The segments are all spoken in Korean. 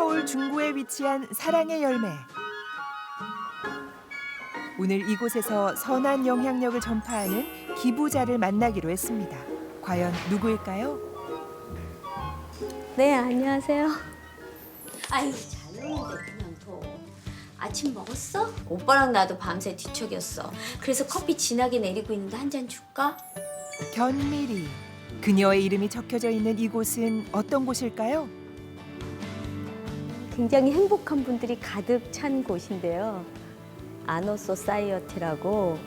서울 중구에 위치한 사랑의 열매. 오늘 이곳에서 선한 영향력을 전파하는 기부자를 만나기로 했습니다. 과연 누구일까요? 네, 안녕하세요. 아유 잘 노는데 그냥 둬. 아침 먹었어? 오빠랑 나도 밤새 뒤척였어. 그래서 커피 진하게 내리고 있는데 한 잔 줄까? 견미리. 그녀의 이름이 적혀져 있는 이곳은 어떤 곳일까요? 굉장히 행복한 분들이 가득 찬 곳인데요. 아노 소사이어티라고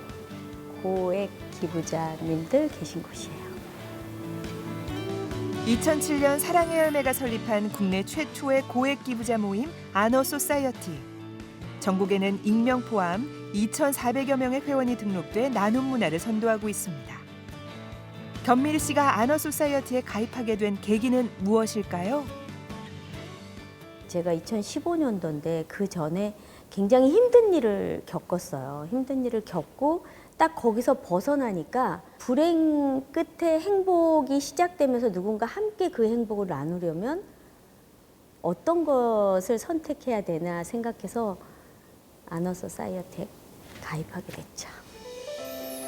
고액 기부자님들 계신 곳이에요. 2007년 사랑의 열매가 설립한 국내 최초의 고액 기부자 모임 아너 소사이어티. 전국에는 익명 포함 2,400여 명의 회원이 등록돼 나눔 문화를 선도하고 있습니다. 견미리 씨가 아너 소사이어티에 가입하게 된 계기는 무엇일까요? 제가 2015년도인데 그 전에 굉장히 힘든 일을 겪었어요. 힘든 일을 겪고 딱 거기서 벗어나니까 불행 끝에 행복이 시작되면서 누군가 함께 그 행복을 나누려면 어떤 것을 선택해야 되나 생각해서 아너소 사이어텍 가입하게 됐죠.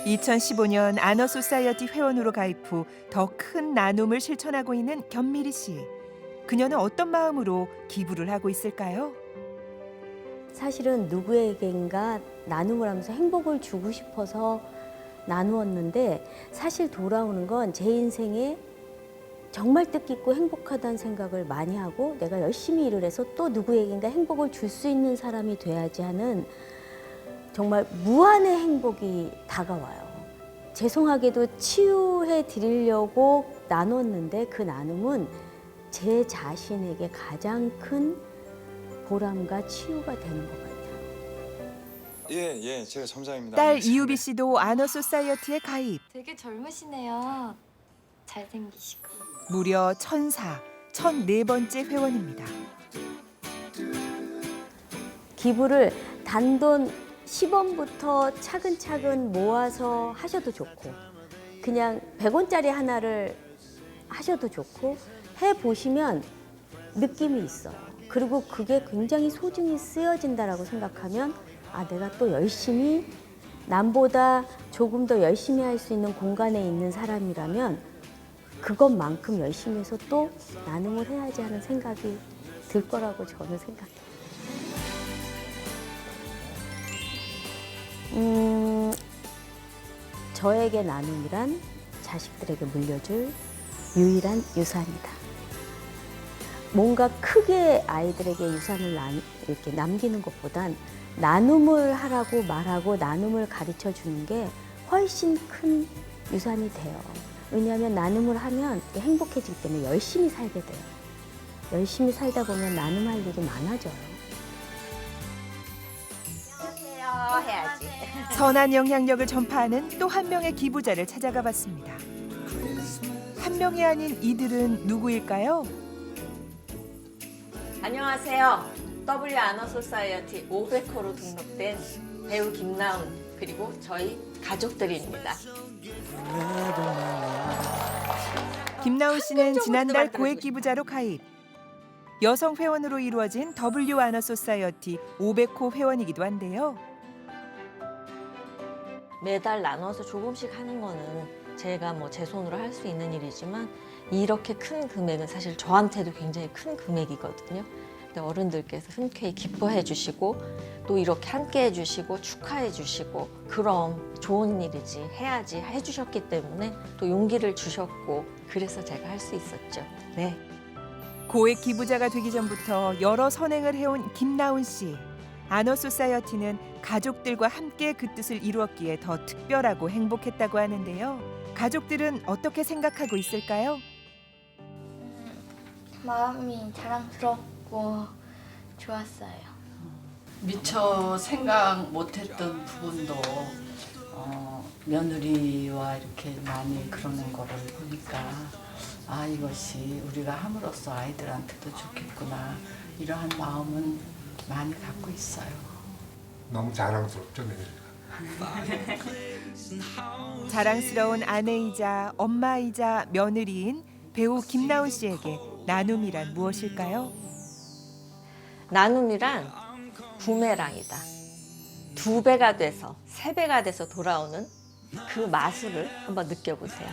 2015년 아너 소사이어티 회원으로 가입 후 더 큰 나눔을 실천하고 있는 견미리 씨. 그녀는 어떤 마음으로 기부를 하고 있을까요? 사실은 누구에겐가 나눔을 하면서 행복을 주고 싶어서 나누었는데 사실 돌아오는 건 제 인생에 정말 뜻깊고 행복하다는 생각을 많이 하고 내가 열심히 일을 해서 또 누구에겐가 행복을 줄 수 있는 사람이 돼야지 하는 정말 무한의 행복이 다가와요. 죄송하게도 치유해 드리려고 나눴는데 그 나눔은 제 자신에게 가장 큰 보람과 치유가 되는 것 같아요. 예, 예, 제가 점장입니다. 딸 이유비 씨도 아너 소사이어티에 가입. 되게 젊으시네요. 잘생기시고. 무려 천사, 천네 번째 회원입니다. 기부를 단돈 10원부터 차근차근 모아서 하셔도 좋고 그냥 100원짜리 하나를 하셔도 좋고 해 보시면 느낌이 있어요. 그리고 그게 굉장히 소중히 쓰여진다라고 생각하면 아 내가 또 열심히 남보다 조금 더 열심히 할 수 있는 공간에 있는 사람이라면 그것만큼 열심히 해서 또 나눔을 해야지 하는 생각이 들 거라고 저는 생각해요. 음, 저에게 나눔이란 자식들에게 물려줄 유일한 유산이다. 뭔가 크게 아이들에게 유산을 남, 이렇게 남기는 것보단 나눔을 하라고 말하고 나눔을 가르쳐 주는 게 훨씬 큰 유산이 돼요. 왜냐하면 나눔을 하면 행복해지기 때문에 열심히 살게 돼요. 열심히 살다 보면 나눔할 일이 많아져요. 해야지. 선한 영향력을 전파하는 또 한 명의 기부자를 찾아가 봤습니다. 한 명이 아닌 이들은 누구일까요? 안녕하세요. W 아너 소사이어티 500호로 등록된 배우 김나은 그리고 저희 가족들입니다. 김나훈 씨는 지난달 고액 기부자로 가입. 여성 회원으로 이루어진 W 아너 소사이어티 500호 회원이기도 한데요. 매달 나눠서 조금씩 하는 거는 제가 뭐 제 손으로 할 수 있는 일이지만 이렇게 큰 금액은 사실 저한테도 굉장히 큰 금액이거든요. 근데 어른들께서 흔쾌히 기뻐해 주시고 또 이렇게 함께 해 주시고 축하해 주시고 그럼 좋은 일이지 해야지 해 주셨기 때문에 또 용기를 주셨고 그래서 제가 할 수 있었죠. 네. 고액 기부자가 되기 전부터 여러 선행을 해온 김나훈 씨. 아너 소사이어티는 가족들과 함께 그 뜻을 이루었기에 더 특별하고 행복했다고 하는데요. 가족들은 어떻게 생각하고 있을까요? 마음이 자랑스럽고 좋았어요. 미처 생각 못했던 부분도 어, 며느리와 이렇게 많이 그러는 거를 보니까 아 이것이 우리가 함으로써 아이들한테도 좋겠구나 이러한 마음은 많이 갖고 있어요. 너무 자랑스럽죠 며느리가. 자랑스러운 아내이자 엄마이자 며느리인 배우 김나훈 씨에게 나눔이란 무엇일까요? 나눔이란 부메랑이다. 두 배가 돼서 세 배가 돼서 돌아오는 그 마술을 한번 느껴보세요.